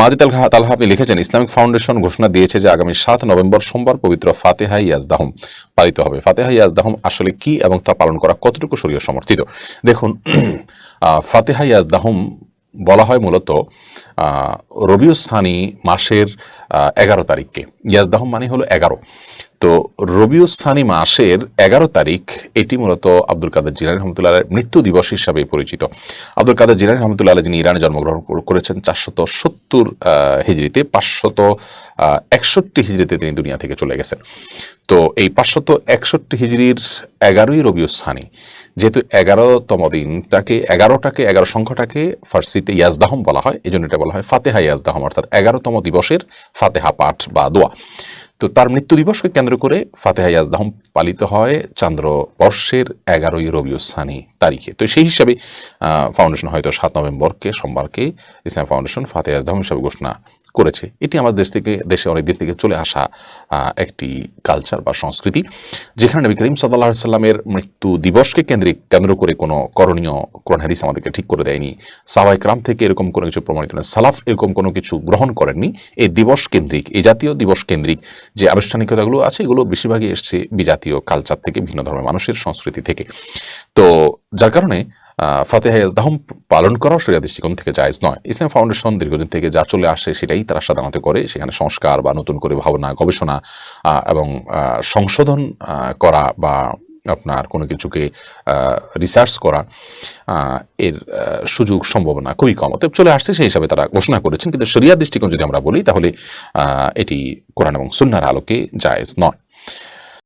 মাজিদ আল তালহা আপনি লিখেছেন, Islamic foundation ঘোষণা দিয়েছে যে আগামী সাত নভেম্বর সোমবার পবিত্র ফাতেহা ইয়াজদাহম পালিত হবে। ফাতেহা ইয়াজদাহম আসলে কি এবং তা পালন করা কতটুকু শরীয় সমর্থিত? দেখুন ফাতেহা ইয়াজদাহম বলা হয় মূলত রবিউস্থানি মাসের এগারো তারিখকে। ইয়াজদাহম মানে হলো এগারো। তো রবিউস্থানি মাসের এগারো তারিখ, এটি মূলত আব্দুল কাদের জিলানি রহমতুল্লাহ মৃত্যু দিবস হিসাবে পরিচিত। আব্দুল কাদের জিলানি রহমতুল্লাহ যিনি ইরানে জন্মগ্রহণ করেছেন, চারশত সত্তর হিজড়িতে, পাঁচশত একষট্টি হিজড়িতে তিনি দুনিয়া থেকে চলে গেছেন। তো এই পাঁচশত একষট্টি হিজড়ির এগারোই রবিউস্থানি যেহেতু এগারোতম দিনটাকে, এগারোটাকে, এগারো সংখ্যাটাকে ফার্সিতে ইয়াজদাহম বলা হয় এই জন্য এটা বলা হয় ফাতেহা ইয়াজদাহম অর্থাৎ এগারোতম দিবসের ফাতেহা পাঠ বা দোয়া। তো তার মৃত্যু দিবসকে কেন্দ্র করে ফাতেহা ইয়াজদাহম পালিত হয় চান্দ্র বর্ষের এগারোই রবিউসানি তারিখে। তো সেই হিসাবে ফাউন্ডেশন হয়তো সাত নভেম্বরকে, সোমবারকে ইসলাম ফাউন্ডেশন ফাতেহা ইয়াজদাহম হিসাবে ঘোষণা করেছে। এটি আমাদের দেশ থেকে, দেশে অনেক দিন থেকে চলে আসা একটি কালচার বা সংস্কৃতি, যেখানে নবী করিম সাল্লাহ সাল্লামের মৃত্যু দিবসকে কেন্দ্রিক কেন্দ্র করে কোনো করণীয় কোরআন হাদিস আমাদেরকে ঠিক করে দেয়নি। সাওয়াই ক্রাম থেকে এরকম কোনো কিছু প্রমাণিত নয়। সালাফ এরকম কোনো কিছু গ্রহণ করেননি। এই দিবস কেন্দ্রিক, এই জাতীয় দিবস কেন্দ্রিক যে আনুষ্ঠানিকতাগুলো আছে, এগুলো বেশিরভাগই এসছে বিজাতীয় কালচার থেকে, ভিন্ন ধর্মের মানুষের সংস্কৃতি থেকে। তো যার কারণে ফাতেহা ইয়াজদাহম পালন করাও সেরা দৃষ্টিকোণ থেকে জায়জ নয়। ইসলাম ফাউন্ডেশন দীর্ঘদিন থেকে যা চলে আসে সেটাই তারা সাধারণত করে। সেখানে সংস্কার বা নতুন করে ভাবনা, গবেষণা এবং সংশোধন করা বা আপনার কোনো কিছুকে রিসার্চ করা এর সুযোগ সম্ভাবনা খুবই কম। অতএব চলে আসছে সেই হিসাবে তারা ঘোষণা করেছেন। কিন্তু শরিয়া দৃষ্টিকোণ যদি আমরা বলি, তাহলে এটি কোরআন এবং সুন্নার আলোকে জায়েজ নয়।